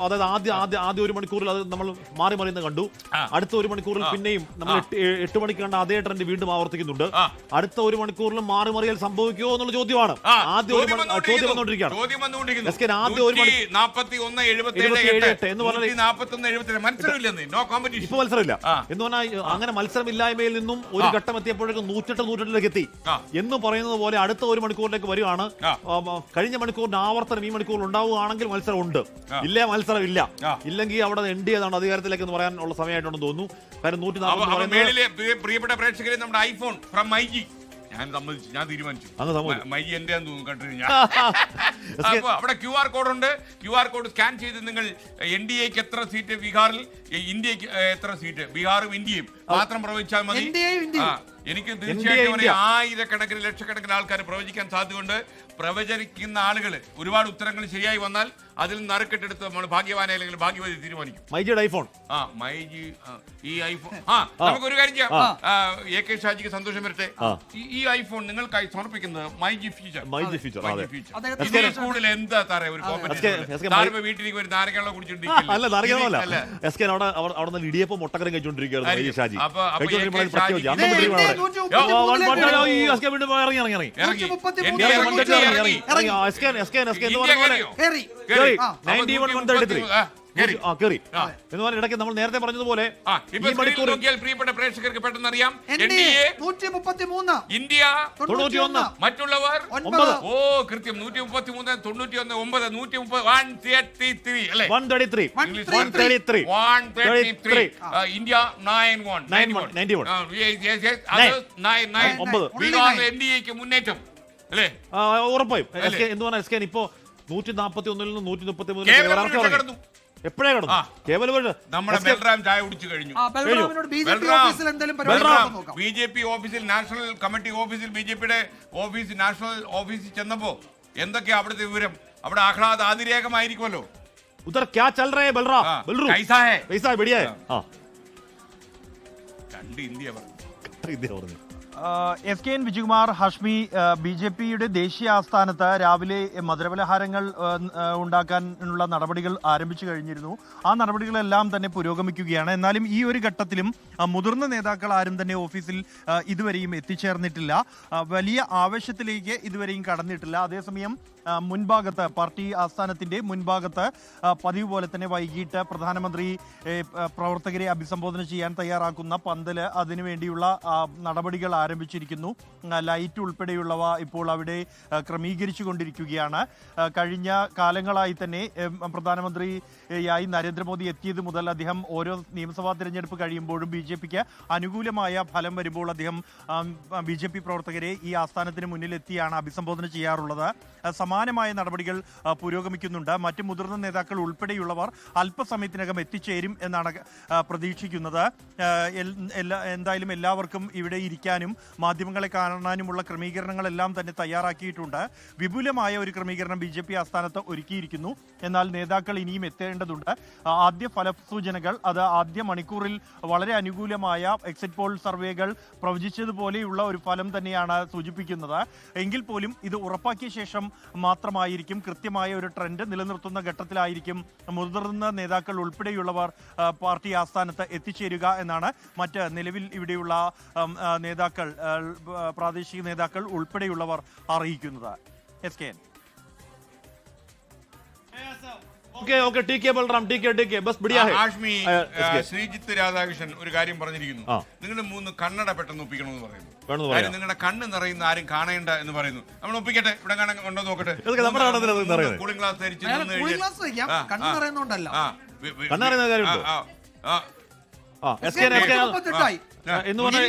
അതായത് ആദ്യ ആദ്യ ആദ്യ ഒരു മണിക്കൂറിൽ അത് നമ്മൾ മാറി മറിയുന്ന കണ്ടു. അടുത്ത ഒരു മണിക്കൂറിൽ പിന്നെയും നമ്മൾ എട്ട് മണിക്ക് കണ്ട അതേ ട്രെൻഡ് വീണ്ടും ആവർത്തിക്കുന്നുണ്ട്. അടുത്ത ഒരു മണിക്കൂറിലും മാറി മറിയൽ സംഭവിക്കുമോ എന്നുള്ള ചോദ്യമാണ്. ആദ്യം ഒരു ചോദ്യം. വന്നുകൊണ്ടിരിക്കുകയാണ്. ആദ്യം ഒരു മണി- 141, 77, 77, 8. എന്ന് പറഞ്ഞാൽ 141, 77. മത്സരമില്ലെന്ന്. No competition. ഇപ്പൊ മത്സരമില്ല. എന്ന് പറഞ്ഞാൽ അങ്ങനെ മത്സരമില്ലായ്മയിൽ നിന്നും ഒരു ഘട്ടം എത്തിയപ്പോഴേക്കും നൂറ്റെട്ട് നൂറ്റെട്ടിലേക്ക് എത്തി. എന്ന് പറയുന്നത് പോലെ അടുത്ത ഒരു മണിക്കൂറിലേക്ക് വരികയാണ്. കഴിഞ്ഞ മണിക്കൂറിന്റെ ആവർത്തനം ഈ മണിക്കൂറിൽ ഉണ്ടാവുകയാണെങ്കിൽ മത്സരം ഉണ്ട്. ഇല്ലേ മത്സരം ഇല്ല ഇല്ലെങ്കിൽ അവിടെ എൻ ഡി എന്നാണ് അധികാരത്തിലേക്ക് എന്ന് പറയാനുള്ള സമയമായിട്ടുണ്ടെന്ന് തോന്നുന്നു. കാര്യം നൂറ്റി നാൽപ്പത് പ്രിയപ്പെട്ട പ്രേക്ഷകരെ നമ്മുടെ ഐഫോൺ ഫ്രം മൈജി. ഞാൻ സമ്മതിച്ചു ഞാൻ തീരുമാനിച്ചു. മൈജി എന്റെ തോന്നുന്നു കണ്ടു ഞാൻ അവിടെ ക്യു ആർ കോഡ് ഉണ്ട് ക്യു ആർ കോഡ് സ്കാൻ ചെയ്ത് നിങ്ങൾ എൻ ഡി എക്ക് എത്ര സീറ്റ് ബീഹാറിൽ ഇന്ത്യയ്ക്ക് എത്ര സീറ്റ്? ബീഹാറും ഇന്ത്യയും. മാത്രം പ്രവചിച്ചാൽ മതി. എനിക്ക് തീർച്ചയായിട്ടും. പറയാം, ആയിരക്കണക്കിന് ലക്ഷക്കണക്കിന് ആൾക്കാർ പ്രവചിക്കാൻ സാധ്യതയുണ്ട്. പ്രവചനിക്കുന്ന ആളുകൾ ഒരുപാട് ഉത്തരങ്ങൾ ശരിയായി വന്നാൽ അതിൽ നറുക്കെട്ടെടുത്ത് നമ്മൾ ഭാഗ്യവാനെ അല്ലെങ്കിൽ ഭാഗ്യവതി തീരുമാനിക്കും. മൈജിയുടെ ഐഫോൺ ആ മൈജി ഈ ഐഫോൺ ആ നമുക്ക് ഒരു കാര്യം ചെയ്യാം. എ കെ ഷാജിക്ക് സന്തോഷം വരട്ടെ. ഈ- ഐഫോൺ നിങ്ങൾക്കായി സമർപ്പിക്കുന്നത് മൈജി ഫീച്ചർ മൈജി അദ്ദേഹത്തിന് ഇതിൽ കൂടുതൽ എന്താ താറേ ഒരു കോമ്പറ്റീഷൻ വീട്ടിലേക്ക് ഒരു നാരങ്ങ കുടിച്ചിട്ടുണ്ടെങ്കിൽ അപ്പൊ- ഇറങ്ങി. ഇറങ്ങി. India India. ആ, ഇന്ത്യ? കേറി. Ninety one one thirty three. എന്ന് പറഞ്ഞ ഇടയ്ക്ക് നമ്മൾ നേരത്തെ പറഞ്ഞതുപോലെ ഈ മണിക്കൂർ നോക്കിയാൽ പ്രിയപ്പെട്ട പ്രേക്ഷകർക്ക് പെട്ടെന്ന് അറിയാം ഇന്ത്യ മറ്റുള്ളവർ ഓ കൃത്യം നൂറ്റി മുപ്പത്തി മൂന്ന് തൊണ്ണൂറ്റി ഒന്ന് ഒമ്പത് നൂറ്റി മുപ്പത് വൺ തേർട്ടി ത്രീ അല്ലേ one thirty three one thirty three One thirty-three. 33. India nine one. Nine one, 91. Uh, yes, yes, yes. Others nine nine. ഒമ്പത്. എൻ ഡി എക്ക് മുന്നേറ്റം അല്ലേ ഉറപ്പായും പറഞ്ഞാൽ എസ് കെ ഇപ്പോ നൂറ്റി നാൽപ്പത്തി ഒന്നിൽ നിന്ന് നൂറ്റി മുപ്പത്തി മൂന്ന് മൂന്നിൽ എപ്പോഴേ കടന്നു. കേവലം നമ്മുടെ ബൽറാം ചായ കുടിച്ചു കഴിഞ്ഞു. ബി ജെ പി ഓഫീസിൽ എന്തെങ്കിലും പരിപാടി നോക്കാം. ബി ഓഫീസിൽ നാഷണൽ കമ്മിറ്റി ഓഫീസിൽ ബി ജെ പിയുടെ ഓഫീസ് നാഷണൽ ഓഫീസിൽ ചെന്നപ്പോ എന്തൊക്കെയാ അവിടുത്തെ വിവരം? അവിടെ ആഹ്ലാദ ആതിരേകമായിരിക്കുമല്ലോ ഉധർ ക്യാ ചൽ രേ ബൽറാം? ആ, ബൽറു. കൈസാ ഹേ? പൈസ ബിടിയാ ആ. രണ്ട് ഇന്ത്യ പറഞ്ഞു. ഇന്ത്യ പറഞ്ഞു. S K N Vijayakumar Hashmi B J പിയുടെ ദേശീയ ആസ്ഥാനത്ത് രാവിലെ മധുരപലഹാരങ്ങൾ ഉണ്ടാക്കാനുള്ള നടപടികൾ ആരംഭിച്ചു കഴിഞ്ഞിരുന്നു. ആ നടപടികളെല്ലാം തന്നെ പുരോഗമിക്കുകയാണ്. എന്നാലും ഈ ഒരു ഘട്ടത്തിലും മുതിർന്ന നേതാക്കൾ ആരും തന്നെ ഓഫീസിൽ ഇതുവരെയും എത്തിച്ചേർന്നിട്ടില്ല. വലിയ ആവേശത്തിലേക്ക് ഇതുവരെയും കടന്നിട്ടില്ല. അതേസമയം മുൻഭാഗത്ത് പാർട്ടി ആസ്ഥാനത്തിന്റെ മുൻഭാഗത്ത് പതിവ് പോലെ തന്നെ വൈകിട്ട് പ്രധാനമന്ത്രി പ്രവർത്തകരെ അഭിസംബോധന ചെയ്യാൻ തയ്യാറാക്കുന്ന പന്തൽ അതിനുവേണ്ടിയുള്ള വേണ്ടിയുള്ള നടപടികൾ ആരംഭിച്ചിരിക്കുന്നു. ലൈറ്റ് ഉൾപ്പെടെയുള്ളവ ഇപ്പോൾ അവിടെ ക്രമീകരിച്ചു കൊണ്ടിരിക്കുകയാണ് കഴിഞ്ഞ കാലങ്ങളായി തന്നെ പ്രധാനമന്ത്രിയായി നരേന്ദ്രമോദി എത്തിയത് മുതൽ അദ്ദേഹം ഓരോ നിയമസഭാ തിരഞ്ഞെടുപ്പ് കഴിയുമ്പോഴും ബി ജെ പിക്ക് അനുകൂലമായ ഫലം വരുമ്പോൾ അദ്ദേഹം ബി ജെ പി പ്രവർത്തകരെ ഈ ആസ്ഥാനത്തിന് മുന്നിലെത്തിയാണ് അഭിസംബോധന ചെയ്യാറുള്ളത്. സമാനമായ നടപടികൾ പുരോഗമിക്കുന്നുണ്ട്. മറ്റ് മുതിർന്ന നേതാക്കൾ ഉൾപ്പെടെയുള്ളവർ അല്പസമയത്തിനകം എത്തിച്ചേരും എന്നാണ് പ്രതീക്ഷിക്കുന്നത്. എന്തായാലും എല്ലാവർക്കും ഇവിടെ ഇരിക്കാനും മാധ്യമങ്ങളെ കാണാനുമുള്ള ക്രമീകരണങ്ങളെല്ലാം തന്നെ തയ്യാറാക്കിയിട്ടുണ്ട്. വിപുലമായ ഒരു ക്രമീകരണം ബി ജെ പി ആസ്ഥാനത്ത് ഒരുക്കിയിരിക്കുന്നു. എന്നാൽ നേതാക്കൾ ഇനിയും എത്തേണ്ടതുണ്ട്. ആദ്യ ഫലസൂചനകൾ അത് ആദ്യ മണിക്കൂറിൽ വളരെ അനുകൂലമായ എക്സിറ്റ് പോൾ സർവേകൾ പ്രവചിച്ചതുപോലെയുള്ള ഒരു ഫലം തന്നെയാണ് സൂചിപ്പിക്കുന്നത്. എങ്കിൽ പോലും ഇത് ഉറപ്പാക്കിയ ശേഷം മാത്രമായിരിക്കും കൃത്യമായ ഒരു ട്രെൻഡ് നിലനിർത്തുന്ന ഘട്ടത്തിലായിരിക്കും മുതിർന്ന നേതാക്കൾ ഉൾപ്പെടെയുള്ളവർ പാർട്ടി ആസ്ഥാനത്ത് എത്തിച്ചേരുക എന്നാണ് മറ്റ് നിലവിൽ ഇവിടെയുള്ള ആ, നേതാക്കൾ പ്രാദേശിക നേതാക്കൾ ഉൾപ്പെടെയുള്ളവർ അറിയിക്കുന്നത്. S K N. Okay okay T K Balram T K T K bus. Sreejith Radhakrishnan ഒരു കാര്യം പറഞ്ഞിരിക്കുന്നു. നിങ്ങൾ മൂന്ന് കണ്ണട പെട്ടെന്ന് ഒപ്പിക്കണമെന്ന് പറയുന്നു. കാര്യം. നിങ്ങളുടെ കണ്ണ് നിറയുന്ന ആരും കാണേണ്ട എന്ന് പറയുന്നു. നമ്മൾ ഒപ്പിക്കട്ടെ? ഇവിടെ കാണാൻ ഉണ്ടോ നോക്കട്ടെ. കൂളിംഗ് ഗ്ലാസ് ധരിച്ച് കണ്ണ് നിറയുന്നോണ്ടല്ല എന്ന് പറഞ്ഞാൽ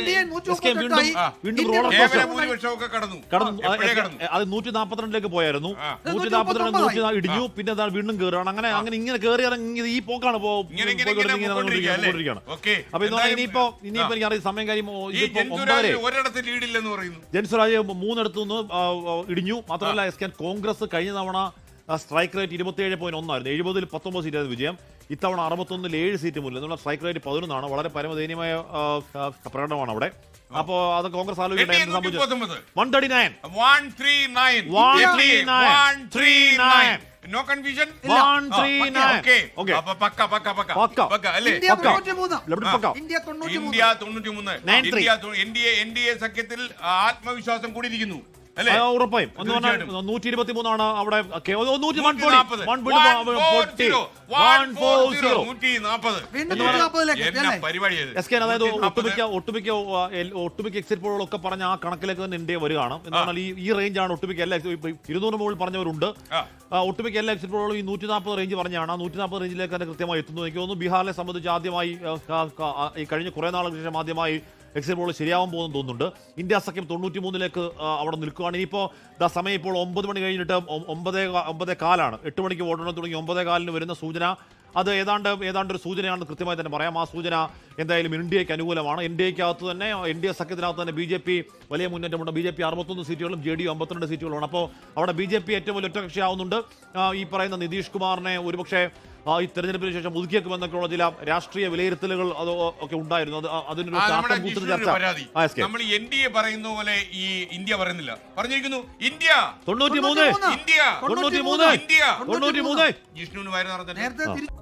അത് നൂറ്റി നാപ്പത്തിരണ്ടിലേക്ക് പോയായിരുന്നു. നൂറ്റി നാപ്പത്തിരണ്ട് നൂറ്റി ഇടിഞ്ഞു. പിന്നെ വീണ്ടും കയറുകയാണ് അങ്ങനെ അങ്ങനെ ഇങ്ങനെ കയറി ഇറങ്ങി ഈ പോക്കാണ് പോ ഇങ്ങനെ ഇങ്ങനെ പോയിക്കൊണ്ട് ഇങ്ങനെ ഇങ്ങനെ പോയിക്കൊണ്ടിരിക്കുകയാണ് അല്ലേ? നടന്നുകൊണ്ടിരിക്കുകയാണ്. ഓക്കേ. അപ്പൊ ഇനിയിപ്പോ ഇനിയിപ്പോ ആ. എനിക്ക് അറിയാം സമയം കാര്യം ജൻസുരാജ് മൂന്നിടത്തു നിന്ന് ഇടിഞ്ഞു. മാത്രമല്ല എസ് കെ കോൺഗ്രസ് കഴിഞ്ഞ തവണ സ്ട്രൈക്ക് റേറ്റ് ഇരുപത്തിയേഴ് പോയിന്റ് ഒന്നായിരുന്നു. എഴുപതിൽ പത്തൊമ്പത് സീറ്റായിരുന്നു വിജയം. ഇത്തവണ അറുപത്തൊന്നിൽ ഏഴ് സീറ്റ് മുന്നിൽ എന്നുള്ള സ്ട്രൈക്ക് റേറ്റ് പതിനൊന്നാണ്. വളരെ പരമദയനീയമായ പ്രകടനമാണ് അവിടെ. അപ്പോ അത് കോൺഗ്രസ് ആലോചിക്കട്ടെ നൂറ്റി മുപ്പത്തൊമ്പത് one thirty nine one three nine 139. No confusion 139. Okay Okay. അപ്പൊ പക്ക പക്ക പക്ക. പക്ക. പക്ക അല്ലേ? ഇന്ത്യ പക്ക. തൊണ്ണൂറ്റി മൂന്ന് ഇവിടെ പക്ക. ഇന്ത്യ തൊണ്ണൂറ്റി മൂന്ന് ഇന്ത്യ തൊണ്ണൂറ്റി മൂന്ന് Nine three. India N D A N D A സഖ്യത്തിൽ ആത്മവിശ്വാസം കൂടിയിരിക്കുന്നു. അല്ലേ? ഉറപ്പായും. എന്ന് പറഞ്ഞാൽ നൂറ്റി ഇരുപത്തി മൂന്നാണ് അവിടെ അതായത് ഒട്ടുമിക്ക ഒട്ടുമിക്ക ഒട്ടുമിക്ക എക്സിറ്റ് പോളുകളൊക്കെ പറഞ്ഞ ആ കണക്കിലേക്ക് തന്നെ ഇന്ത്യ വരികയാണ്. എന്ന് പറഞ്ഞാൽ ഈ റേഞ്ച് ആണ് ഒട്ടുമിക്ക എല്ലാ ഇരുന്നൂറ് മുകളിൽ പറഞ്ഞവരുണ്ട്. ഒട്ടുമിക്ക എല്ലാ എക്സിറ്റ് പോളുകളും ഈ നൂറ്റി നാൽപ്പത് റേഞ്ച് പറഞ്ഞാണ്. ആ നൂറ്റി നാൽപ്പത് റേഞ്ചിലേക്ക് തന്നെ കൃത്യമായി എത്തുന്നു. എനിക്ക് തോന്നുന്നു ബീഹാറിനെ സംബന്ധിച്ച് ആദ്യമായി ഈ കഴിഞ്ഞ കുറെ നാളുകൾക്ക് ശേഷം ആദ്യമായി എക്സിറ്റ് പോൾ ശരിയാവാൻ പോകുന്നു തോന്നുന്നുണ്ട്. ഇന്ത്യ സഖ്യം തൊണ്ണൂറ്റി മൂന്നിലേക്ക് അവിടെ നിൽക്കുകയാണ്. ഇനിയിപ്പോൾ ദാ സമയം ഇപ്പോൾ ഒമ്പത് മണി കഴിഞ്ഞിട്ട് ഒമ്പതേ ഒമ്പതേ കാലാണ്. എട്ട് മണിക്ക് വോട്ടെണ്ണം തുടങ്ങി ഒമ്പതേ കാലിന് വരുന്ന സൂചന. അത് ഏതാണ്ട് ഏതാണ്ട് ഒരു സൂചനയാണെന്ന് കൃത്യമായി തന്നെ പറയാം. ആ സൂചന എന്തായാലും എൻ ഡി എക്ക് അനുകൂലമാണ്. എൻ ഡി എക്കകത്ത് തന്നെ എൻ ഡി എ സഖ്യത്തിനകത്ത് തന്നെ ബി ജെ പി വലിയ മുന്നേറ്റമുണ്ട്. ബി ജെ പി അറുപത്തൊന്ന് സീറ്റുകളും ജെ ഡി യു അമ്പത്തിരണ്ട് സീറ്റുകളുമാണ്. അപ്പോൾ അവിടെ ബി ജെ പി ഏറ്റവും വലിയ ഒറ്റകക്ഷിയാവുന്നുണ്ട് ഈ പറയുന്ന നിതീഷ് കുമാറിനെ ഒരുപക്ഷെ ഈ തെരഞ്ഞെടുപ്പിന് ശേഷം ഒതുക്കിയേക്കുമെന്നൊക്കെയുള്ള ചില രാഷ്ട്രീയ വിലയിരുത്തലുകൾ അത് ഒക്കെ ഉണ്ടായിരുന്നു. അത് അതിനൊരു ചർച്ച. നമ്മൾ എൻ ഡി എ പറയുന്ന പോലെ ഈ ഇന്ത്യ പറയുന്നില്ല. പറഞ്ഞിരിക്കുന്നു ഇന്ത്യ! തൊണ്ണൂറ്റി മൂന്ന് ഇന്ത്യ! തൊണ്ണൂറ്റി മൂന്ന് ഇന്ത്യ! തൊണ്ണൂറ്റി മൂന്ന് ജിഷ്ണുവിന് വയറ് നേരത്തെ